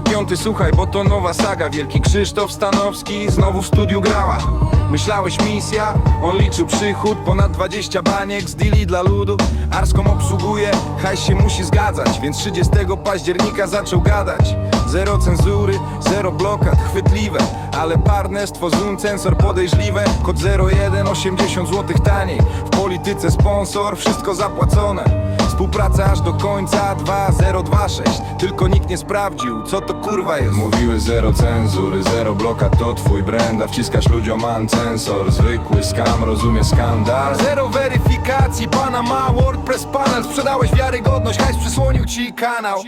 25, słuchaj, bo to nowa saga. Wielki Krzysztof Stanowski znowu w studiu grała. Myślałeś misja, on liczył przychód Ponad 20 baniek z deali dla ludu. Arską obsługuje, hajs się musi zgadzać. Więc 30 października zaczął gadać. Zero cenzury, zero blokad, chwytliwe. Ale partnerstwo, zoom, censor podejrzliwe. Kod 01, 80 zł taniej. W polityce sponsor, wszystko zapłacone Współpraca aż do końca 2026 Tylko nikt nie sprawdził, co to kurwa jest. Mówiły zero cenzury, zero blokad to twój brand. A wciskasz ludziom sensor Zwykły skam, rozumie skandal? Zero weryfikacji, Panama, WordPress panel. Sprzedałeś wiarygodność, hajs przysłonił ci kanał.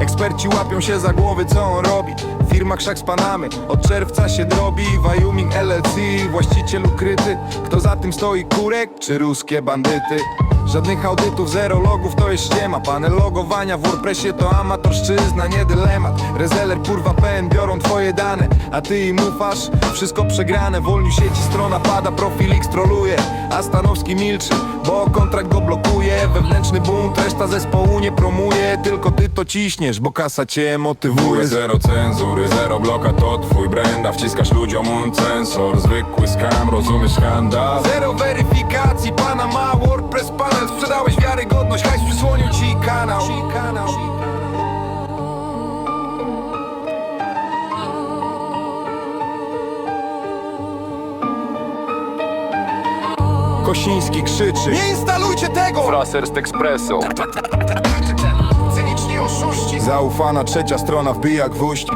Eksperci łapią się za głowy, co on robi? Firma krzak z Panamy, od czerwca się drobi. Wyoming LLC, właściciel ukryty. Kto za tym stoi, kurek czy ruskie bandyty? Żadnych audytów, zero logów, to jest ściema Panel logowania w WordPressie to amatorszczyzna, nie dylemat. Rezeller, kurwa, PN biorą twoje dane A ty im ufasz, wszystko przegrane Wolni sieci, strona pada, profil X troluje. A Stanowski milczy, bo kontrakt go blokuje. Wewnętrzny bunt, reszta zespołu nie promuje. Tylko ty to ciśniesz, bo kasa cię motywuje. Zero cenzury, zero bloka to twój brand. A wciskasz ludziom sensor Zwykły skam, rozumiesz skandal Zero weryfikacji, wiarygodność, hajs przysłonił ci kanał. Kosiński krzyczy. Nie instalujcie tego! Fraser z Expresso Cyniczni oszuści. Zaufana trzecia strona wbija gwóźdź.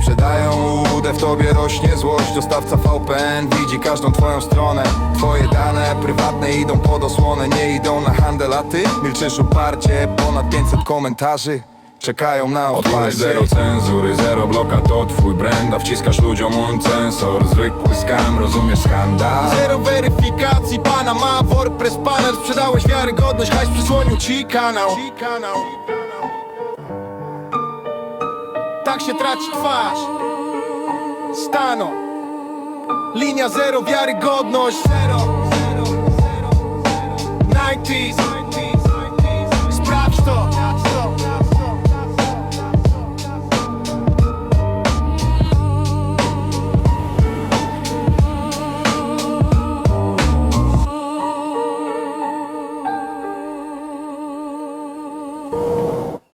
Sprzedają w tobie rośnie złość. Dostawca VPN widzi każdą twoją stronę. Twoje dane prywatne idą pod osłonę Nie idą na handel, a ty milczysz uparcie Ponad 500 komentarzy czekają na Odpalaj otwarcie. zero cenzury, zero bloka to twój brand. A wciskasz ludziom sensor Zwykły skam, rozumiesz skandal? Zero weryfikacji, Panama, WordPress panel. Sprzedałeś wiarygodność, hajs przysłonił ci kanał. Tak się traci twarz Stano. Linia zero, wiarygodność Zero 90s